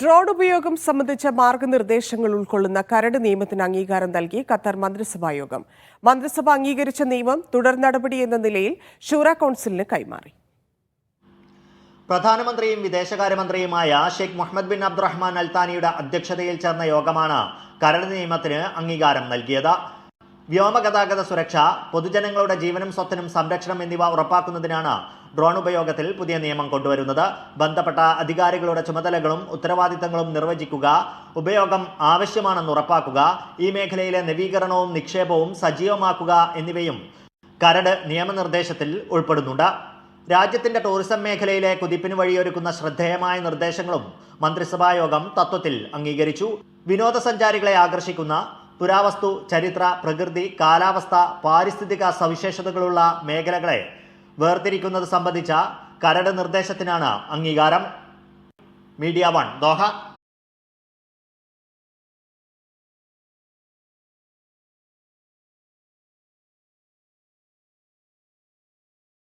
Drone ഉപയോഗം സംബന്ധിച്ച മാർഗനിർദ്ദേശങ്ങൾ ഉൾക്കൊള്ളുന്ന കരട് നിയമത്തിന് അംഗീകാരം നൽകി ഖത്തർ മന്ത്രിസഭാ യോഗം. മന്ത്രിസഭ അംഗീകരിച്ച നിയമം തുടർ നടപടി എന്ന നിലയിൽ ഷൂറ കൗൺസിലിന് കൈമാറി. പ്രധാനമന്ത്രിയും വിദേശകാര്യമന്ത്രിയുമായ ഷെയ്ഖ് മുഹമ്മദ് ബിൻ അബ്ദുറഹ്മാൻ അൽത്താനിയുടെ അധ്യക്ഷതയിൽ ചേർന്ന യോഗമാണ് കരട് നിയമത്തിന് അംഗീകാരം നൽകിയത്. വ്യോമഗതാഗത സുരക്ഷ പൊതുജനങ്ങളുടെ ജീവനും സ്വത്തിനും സംരക്ഷണം എന്നിവ ഉറപ്പാക്കുന്നതിനാണ് ഡ്രോൺ ഉപയോഗത്തിൽ പുതിയ നിയമം കൊണ്ടുവരുന്നത്. ബന്ധപ്പെട്ട അധികാരികളുടെ ചുമതലകളും ഉത്തരവാദിത്തങ്ങളും നിർവചിക്കുക ഉപയോഗം ആവശ്യമാണെന്ന് ഉറപ്പാക്കുക ഈ മേഖലയിലെ നവീകരണവും നിക്ഷേപവും സജീവമാക്കുക എന്നിവയും കരട് നിയമനിർദ്ദേശത്തിൽ ഉൾപ്പെടുന്നുണ്ട്. രാജ്യത്തിന്റെ ടൂറിസം മേഖലയിലെ കുതിപ്പിന് വഴിയൊരുക്കുന്ന ശ്രദ്ധേയമായ നിർദ്ദേശങ്ങളും മന്ത്രിസഭാ യോഗം തത്വത്തിൽ അംഗീകരിച്ചു. വിനോദസഞ്ചാരികളെ ആകർഷിക്കുന്ന പുരാവസ്തു ചരിത്ര പ്രകൃതി കാലാവസ്ഥ പാരിസ്ഥിതിക സവിശേഷതകളുള്ള മേഖലകളെ വേർതിരിക്കുന്നത് സംബന്ധിച്ച കരട് നിർദ്ദേശത്തിനാണ് അംഗീകാരം. Media one Doha.